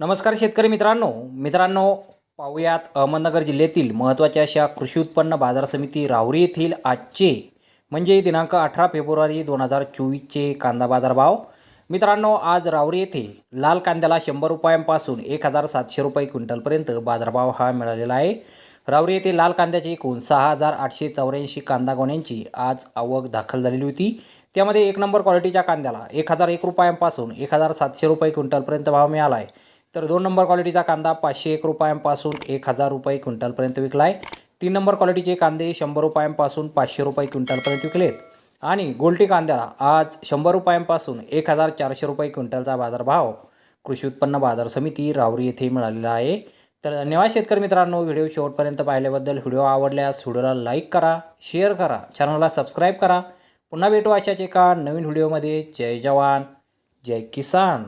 नमस्कार शेतकरी मित्रांनो. मित्रांनो पाहूयात अहमदनगर जिल्ह्यातील महत्त्वाच्या अशा कृषी उत्पन्न बाजार समिती राहुरी येथील आजचे म्हणजे दिनांक अठरा फेब्रुवारी दोन हजार चोवीसचे कांदा बाजार भाव मित्रांनो आज राहुरी येथे लाल कांद्याला शंभर रुपयांपासून एक हजार सातशे रुपये क्विंटलपर्यंत बाजारभाव हा मिळालेला आहे. राहुरी येथे लाल कांद्याची एकूण सहा हजार आठशे चौऱ्याऐंशी कांदा गोण्यांची आज आवक दाखल झालेली होती. त्यामध्ये एक नंबर क्वालिटीच्या कांद्याला एक हजार एक रुपयांपासून एक हजार सातशे रुपये क्विंटलपर्यंत भाव मिळाला आहे. तर दोन नंबर क्वालिटीचा कांदा पाचशे एक रुपयांपासून एक हजार रुपये क्विंटलपर्यंत विकला आहे तीन नंबर क्वालिटीचे कांदे शंभर रुपयांपासून पाचशे रुपये क्विंटलपर्यंत विकलेत. आणि गोल्टी कांद्याला आज शंभर रुपयांपासून एक हजार चारशे रुपये क्विंटलचा बाजारभाव कृषी उत्पन्न बाजार समिती राहुरी येथे मिळालेला आहे. तर धन्यवाद शेतकरी मित्रांनो व्हिडिओ शेवटपर्यंत पाहिल्याबद्दल. व्हिडिओ आवडल्यास व्हिडिओला लाईक करा शेअर करा चॅनलला सबस्क्राईब करा. पुन्हा भेटू अशाच एका नवीन व्हिडिओमध्ये. जय जवान जय किसान.